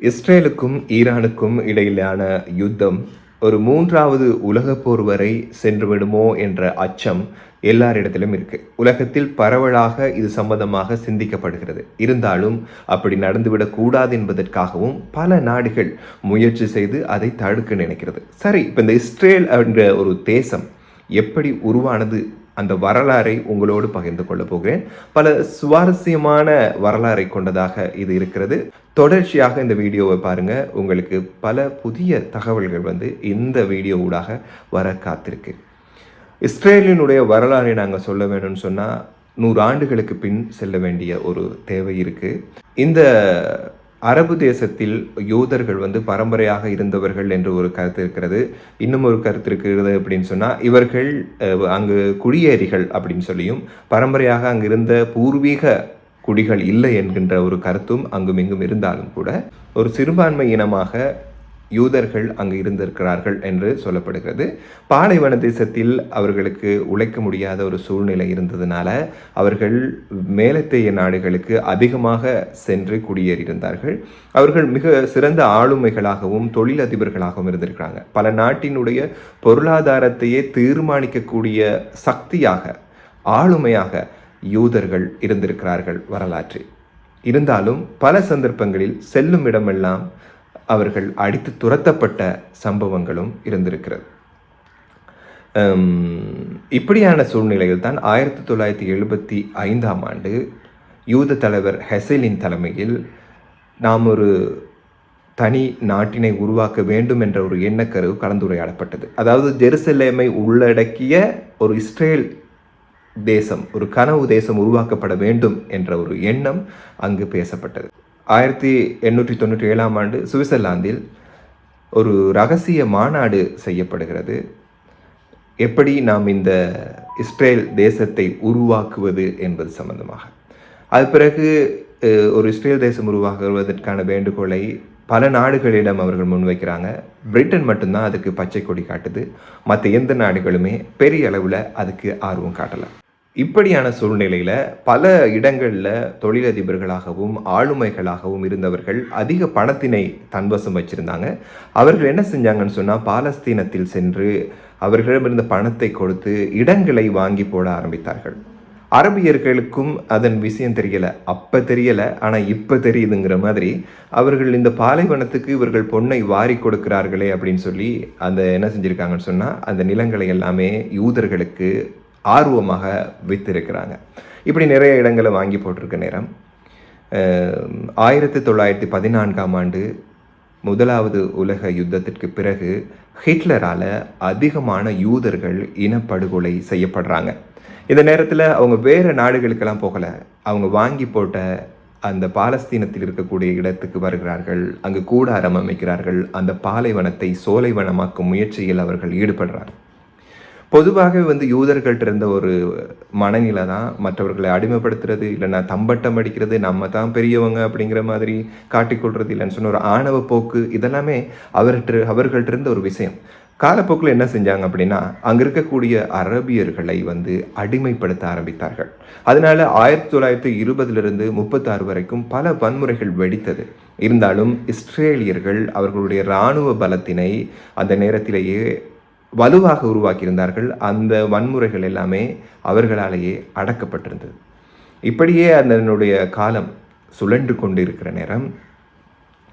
இஸ்ரேலுக்கும் ஈரானுக்கும் இடையிலான யுத்தம் ஒரு மூன்றாவது உலகப் போர் வரை சென்று விடுமோ என்ற அச்சம் எல்லாரிடத்திலும் இருக்கு. உலகத்தில் பரவலாக இது சம்பந்தமாக சிந்திக்கப்படுகிறது. இருந்தாலும் அப்படி நடந்துவிடக் கூடாது என்பதற்காகவும் பல நாடுகள் முயற்சி செய்து அதை தடுக்க நினைக்கிறது. சரி இப்போ இந்த இஸ்ரேல் என்ற ஒரு தேசம் எப்படி உருவானது அந்த வரலாறை உங்களோடு பகிர்ந்து கொள்ள போகிறேன். பல சுவாரஸ்யமான வரலாறை கொண்டதாக இது இருக்கிறது. தொடர்ச்சியாக இந்த வீடியோவை பாருங்கள் உங்களுக்கு பல புதிய தகவல்கள் வந்து இந்த வீடியோ ஊடாக வர காத்திருக்கு. இஸ்ரேலினுடைய வரலாறை நாங்கள் சொல்ல வேணும்னு சொன்னால் நூறு ஆண்டுகளுக்கு பின் செல்ல வேண்டிய ஒரு தேவை இருக்குது இந்த அரபு தேசத்தில் யூதர்கள் வந்து பரம்பரையாக இருந்தவர்கள் என்று ஒரு கருத்து இருக்கிறது. இன்னும் ஒரு கருத்து இருக்கிறது அப்படின்னு சொன்னால் இவர்கள் அங்கு குடியேறிகள் அப்படின்னு சொல்லியும் பரம்பரையாக அங்கு இருந்த பூர்வீக குடிகள் இல்லை என்கின்ற ஒரு கருத்தும் அங்கும் இங்கும் இருந்தாலும் கூட ஒரு சிறுபான்மை இனமாக யூதர்கள் அங்கு இருந்திருக்கிறார்கள் என்று சொல்லப்படுகிறது. பாலைவன தேசத்தில் அவர்களுக்கு உழைக்க முடியாத ஒரு சூழ்நிலை இருந்ததுனால அவர்கள் மேலத்தேய நாடுகளுக்கு அதிகமாக சென்று குடியேறியிருந்தார்கள். அவர்கள் மிக சிறந்த ஆளுமைகளாகவும் தொழிலதிபர்களாகவும் இருந்திருக்கிறாங்க. பல நாட்டினுடைய பொருளாதாரத்தையே தீர்மானிக்கக்கூடிய சக்தியாக ஆளுமையாக யூதர்கள் இருந்திருக்கிறார்கள் வரலாற்றில். இருந்தாலும் பல சந்தர்ப்பங்களில் செல்லும் இடமெல்லாம் அவர்கள் அடித்து துரத்தப்பட்ட சம்பவங்களும் இருந்திருக்கிறது. இப்படியான சூழ்நிலையில் தான் ஆயிரத்தி தொள்ளாயிரத்தி எழுபத்தி ஐந்தாம் ஆண்டு யூத தலைவர் ஹெசலின் தலைமையில் நாம் ஒரு தனி நாட்டினை உருவாக்க வேண்டும் என்ற ஒரு எண்ணக்கரு கலந்துரையாடப்பட்டது. அதாவது ஜெருசலேமை உள்ளடக்கிய ஒரு இஸ்ரேல் தேசம் ஒரு கனவு தேசம் உருவாக்கப்பட வேண்டும் என்ற ஒரு எண்ணம் அங்கு பேசப்பட்டது. ஆயிரத்தி எண்ணூற்றி தொண்ணூற்றி ஏழாம் ஆண்டு சுவிட்சர்லாந்தில் ஒரு ரகசிய மாநாடு செய்யப்படுகிறது. எப்படி நாம் இந்த இஸ்ரேல் தேசத்தை உருவாக்குவது என்பது சம்பந்தமாக. அது பிறகு ஒரு இஸ்ரேல் தேசம் உருவாக்குவதற்கான வேண்டுகோளை பல நாடுகளிடம் அவர்கள் முன்வைக்கிறாங்க. பிரிட்டன் மட்டும்தான் அதுக்கு பச்சை கொடி காட்டுது. மற்ற எந்த நாடுகளுமே பெரிய அளவில் அதுக்கு ஆர்வம் காட்டலை. இப்படியான சூழ்நிலையில் பல இடங்களில் தொழிலதிபர்களாகவும் ஆளுமைகளாகவும் இருந்தவர்கள் அதிக பணத்தினை தன்வசம் வச்சுருந்தாங்க. அவர்கள் என்ன செஞ்சாங்கன்னு சொன்னால் பாலஸ்தீனத்தில் சென்று அவர்களிடமிருந்த பணத்தை கொடுத்து இடங்களை வாங்கி போட ஆரம்பித்தார்கள். அரபியர்களுக்கும் அதன் விஷயம் தெரியலை. அப்போ தெரியலை ஆனால் இப்போ தெரியுதுங்கிற மாதிரி அவர்கள் இந்த பாலைவனத்துக்கு இவர்கள் பொண்ணை வாரி கொடுக்கிறார்களே அப்படின்னு சொல்லி அந்த என்ன செஞ்சுருக்காங்கன்னு சொன்னால் அந்த நிலங்களை எல்லாமே யூதர்களுக்கு ஆர்வமாக வித்திருக்கிறாங்க. இப்படி நிறைய இடங்களை வாங்கி போட்டிருக்க நேரம். ஆயிரத்தி தொள்ளாயிரத்தி பதினான்காம் ஆண்டு முதலாவது உலக யுத்தத்திற்கு பிறகு ஹிட்லரால் அதிகமான யூதர்கள் இனப்படுகொலை செய்யப்படுறாங்க. இந்த நேரத்தில் அவங்க வேறு நாடுகளுக்கெல்லாம் போகலை. அவங்க வாங்கி போட்ட அந்த பாலஸ்தீனத்தில் இருக்கக்கூடிய இடத்துக்கு வருகிறார்கள். அங்கு கூடாரம் அமைக்கிறார்கள். அந்த பாலைவனத்தை சோலைவனமாக்கும் முயற்சியில் அவர்கள் ஈடுபடுறாங்க. பொதுவாகவே வந்து யூதர்கள்ட்ட இருந்த ஒரு மனநிலை தான் மற்றவர்களை அடிமைப்படுத்துறது இல்லைன்னா தம்பட்டம் அடிக்கிறது நம்ம தான் பெரியவங்க அப்படிங்கிற மாதிரி காட்டிக்கொள்றது இல்லைன்னு சொன்ன ஒரு ஆணவ போக்கு இதெல்லாமே அவர்கிட்ட அவர்கள்ட்ட இருந்த ஒரு விஷயம். காலப்போக்கில் என்ன செஞ்சாங்க அப்படின்னா அங்கே இருக்கக்கூடிய அரபியர்களை வந்து அடிமைப்படுத்த ஆரம்பித்தார்கள். அதனால ஆயிரத்தி தொள்ளாயிரத்தி இருபதுலேருந்து முப்பத்தாறு வரைக்கும் பல வன்முறைகள் வெடித்தது. இருந்தாலும் இஸ்ரேலியர்கள் அவர்களுடைய இராணுவ பலத்தினை அந்த நேரத்திலேயே வலுவாக உருவாக்கியிருந்தார்கள். அந்த வன்முறைகள் எல்லாமே அவர்களாலேயே அடக்கப்பட்டிருந்தது. இப்படியே அதனுடைய காலம் சுழன்று கொண்டு இருக்கிற நேரம்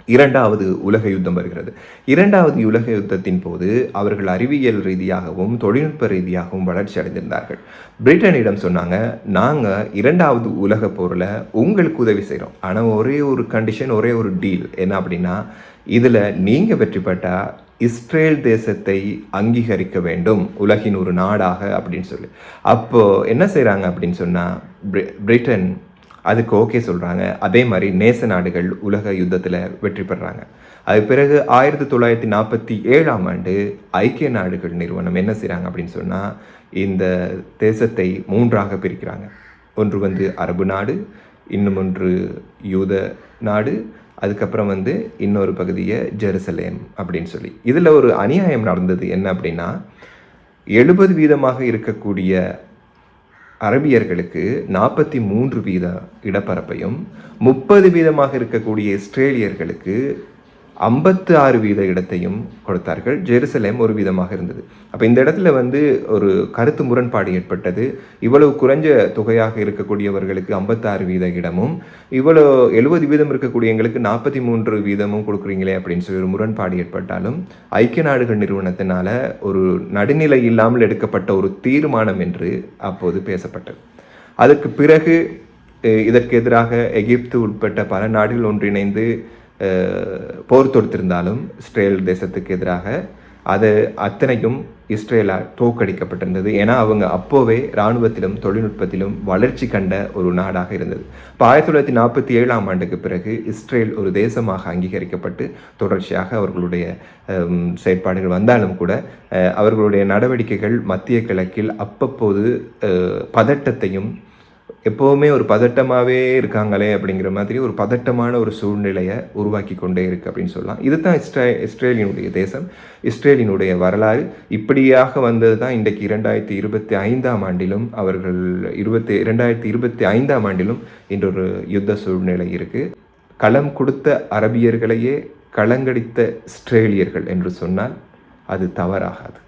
இரண்டாவது உலக யுத்தம் வருகிறது. இரண்டாவது உலக யுத்தத்தின் போது அவர்கள் அறிவியல் ரீதியாகவும் தொழில்நுட்ப ரீதியாகவும் வளர்ச்சி அடைந்திருந்தார்கள். பிரிட்டனிடம் சொன்னாங்க நாங்கள் இரண்டாவது உலக போரில் உங்களுக்கு உதவி செய்கிறோம் ஆனால் ஒரே ஒரு கண்டிஷன் ஒரே ஒரு டீல் என்ன அப்படின்னா இதில் நீங்கள் வெற்றி பெற்றால் இஸ்ரேல் தேசத்தை அங்கீகரிக்க வேண்டும். உலகின் ஒரு நாடாக அப்படின்னு சொல்லி. அப்போது என்ன செய்கிறாங்க அப்படின்னு சொன்னால் பிரிட்டன் அதுக்கு ஓகே சொல்கிறாங்க அதே மாதிரி நேச நாடுகள் உலக யுத்தத்தில் வெற்றி பெறாங்க. அது பிறகு ஆயிரத்தி தொள்ளாயிரத்தி நாற்பத்தி ஏழாம் ஆண்டு ஐக்கிய நாடுகள் நிறுவனம் என்ன செய்கிறாங்க அப்படின்னு சொன்னால் இந்த தேசத்தை மூன்றாக பிரிக்கிறாங்க. ஒன்று வந்து அரபு நாடு இன்னும் ஒன்று யூத நாடு அதுக்கப்புறம் வந்து இன்னொரு பகுதியை ஜெருசலேம் அப்படின்னு சொல்லி. இதில் ஒரு அநியாயம் நடந்தது என்ன அப்படின்னா எழுபது வீதமாக இருக்கக்கூடிய அரபியர்களுக்கு நாற்பத்தி மூன்று வீத இடப்பரப்பையும் முப்பது வீதமாக இருக்கக்கூடிய இஸ்ரேலியர்களுக்கு ஐம்பத்து ஆறு வீத இடத்தையும் கொடுத்தார்கள். ஜெருசலேம் ஒரு வீதமாக இருந்தது. அப்போ இந்த இடத்துல வந்து ஒரு கருத்து முரண்பாடு ஏற்பட்டது. இவ்வளவு குறைஞ்ச தொகையாக இருக்கக்கூடியவர்களுக்கு ஐம்பத்தாறு வீத இடமும் இவ்வளோ எழுபது வீதம் இருக்கக்கூடிய எங்களுக்கு நாற்பத்தி மூன்று வீதமும் கொடுக்குறீங்களே அப்படின்னு சொல்லி ஒரு முரண்பாடு ஏற்பட்டாலும் ஐக்கிய நாடுகள் நிறுவனத்தினால ஒரு நடுநிலை இல்லாமல் எடுக்கப்பட்ட ஒரு தீர்மானம் என்று அப்போது பேசப்பட்டது. அதற்கு பிறகு இதற்கு எதிராக எகிப்து உட்பட்ட பல நாடுகள் ஒன்றிணைந்து போர் தொடுத்திருந்தாலும் இஸ்ரேல் தேசத்துக்கு எதிராக அது அத்தனையும் இஸ்ரேலால் தோக்கடிக்கப்பட்டிருந்தது ஏன்னா அவங்க அப்போவே இராணுவத்திலும் தொழில்நுட்பத்திலும் வளர்ச்சி கண்ட ஒரு நாடாக இருந்தது. இப்போ ஆயிரத்தி தொள்ளாயிரத்தி நாற்பத்தி ஏழாம் ஆண்டுக்கு பிறகு இஸ்ரேல் ஒரு தேசமாக அங்கீகரிக்கப்பட்டு தொடர்ச்சியாக அவர்களுடைய செயற்பாடுகள் வந்தாலும் கூட அவர்களுடைய நடவடிக்கைகள் மத்திய கிழக்கில் அப்பப்போது பதட்டத்தையும் எப்போவுமே ஒரு பதட்டமாகவே இருக்காங்களே அப்படிங்கிற மாதிரி ஒரு பதட்டமான ஒரு சூழ்நிலையை உருவாக்கி கொண்டே இருக்குது அப்படின்னு சொல்லலாம். இதுதான் இஸ்ரே இஸ்ரேலினுடைய தேசம். இஸ்ரேலினுடைய வரலாறு. இப்படியாக வந்தது தான் இன்றைக்கு இரண்டாயிரத்தி இருபத்தி ஐந்தாம் ஆண்டிலும் அவர்கள் இருபத்தி இரண்டாயிரத்தி இருபத்தி ஐந்தாம் ஆண்டிலும் இன்றொரு யுத்த சூழ்நிலை இருக்குது களம் கொடுத்த அரபியர்களையே களங்கடித்த இஸ்ரேலியர்கள் என்று சொன்னால் அது தவறாகாது.